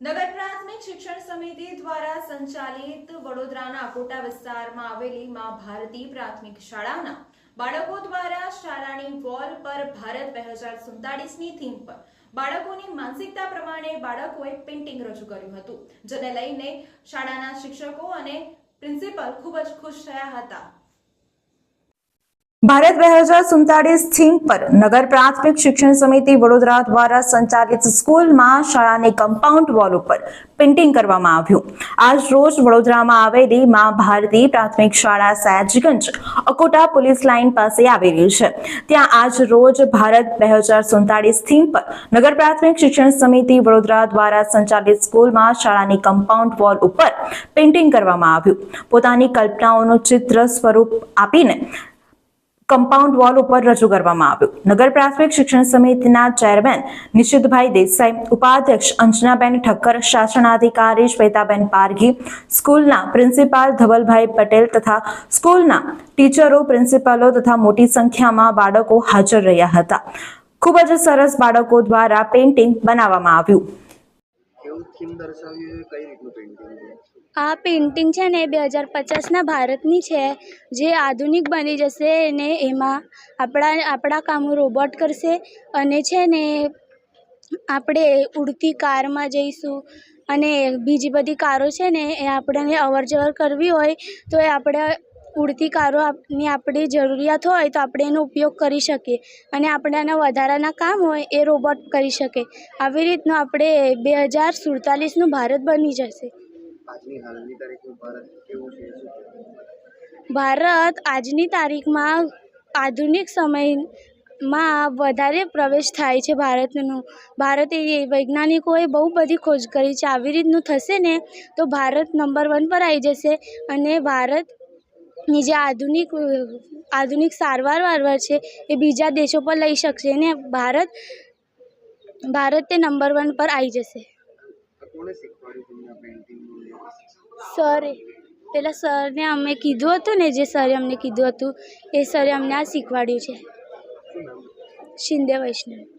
નગર પ્રાથમિક શિક્ષણ સમિતિ દ્વારા સંચાલિત વડોદરાના કોટા વિસ્તારમાં આવેલી માં ભારતી પ્રાથમિક શાળાના બાળકો દ્વારા શાળાની વોલ પર ભારત બે હજાર સુડતાલીસની થીમ પર બાળકોની માનસિકતા પ્રમાણે બાળકોએ પેઇન્ટિંગ રજૂ કર્યું હતું, જેને લઈને શાળાના શિક્ષકો અને પ્રિન્સિપલ ખૂબ જ ખુશ થયા હતા. ભારત બે હજાર સુડતાલીસ થીમ પર નગર પ્રાથમિક શિક્ષણ સમિતિ વડોદરા દ્વારા સંચાલિત સ્કૂલમાં શાળાની કમ્પાઉન્ડ વોલ ઉપર પેઇન્ટિંગ કરવામાં આવ્યું. આજ રોજ વડોદરામાં આવેલી મા ભારતી પ્રાથમિક શાળા સયાજગંજ અકોટા પોલીસ લાઇન પાસે આવેલી છે. ત્યાં આજ રોજ ભારત બે હજાર સુડતાલીસ થીમ પર નગર પ્રાથમિક શિક્ષણ સમિતિ વડોદરા દ્વારા સંચાલિત સ્કૂલમાં શાળાની કમ્પાઉન્ડ વોલ ઉપર પેઇન્ટિંગ કરવામાં આવ્યું. પોતાની કલ્પનાઓનું ચિત્ર સ્વરૂપ આપીને કમ્પાઉન્ડ વોલ ઉપર રજૂ કરવામાં આવ્યું. નગર પ્રાથમિક શિક્ષણ સમિતિના ચેરમેન નિશિતભાઈ દેસાઈ, ઉપાધ્યક્ષ અંજનાબેન ઠક્કર, શાસનાધિકારી શ્વેતાબેન પારઘી, સ્કૂલના પ્રિન્સિપાલ ધવલભાઈ પટેલ તથા સ્કૂલના ટીચરો, પ્રિન્સિપાલો તથા મોટી સંખ્યામાં બાળકો હાજર રહ્યા હતા. ખૂબ જ સરસ બાળકો દ્વારા પેઇન્ટિંગ બનાવવામાં આવ્યું. થીમ દર્શાવ્યું કઈ રીતનું પેઇન્ટિંગ આ પેઇન્ટિંગ છે ને બે હજાર પચાસના ભારતની છે. જે આધુનિક બની જશે ને એમાં આપણા આપણા કામો રોબોટ કરશે અને છે ને આપણે ઉડતી કારમાં જઈશું અને બીજી બધી કારો છે ને એ આપણને અવર જવર કરવી હોય તો એ આપણે ઉડતી કારો ની આપણી જરૂરિયાત હોય તો આપણે એનો ઉપયોગ કરી શકીએ. અને આપણાના વધારાના કામ હોય એ રોબોટ કરી શકે. આવી રીતનું આપણે બે હજાર સુડતાલીસનું ભારત બની જશે. ભારત? ભારત આજની તારીખમાં આધુનિક સમયમાં વધારે પ્રવેશ થાય છે ભારતનું. ભારત એ વૈજ્ઞાનિકોએ બહુ બધી ખોજ કરી છે. આવી રીતનું થશે ને તો ભારત નંબર વન પર આવી જશે. અને ભારતની જે આધુનિક આધુનિક સારવાર વારવાર છે એ બીજા દેશો પર લઈ શકશે ને ભારત ભારત તે નંબર વન પર આવી જશે. સરે પેલા સરને અમે કીધું હતું ને જે સરે અમને કીધું હતું એ સરે અમને આ શીખવાડ્યું છે. શિંદે વૈષ્ણવ.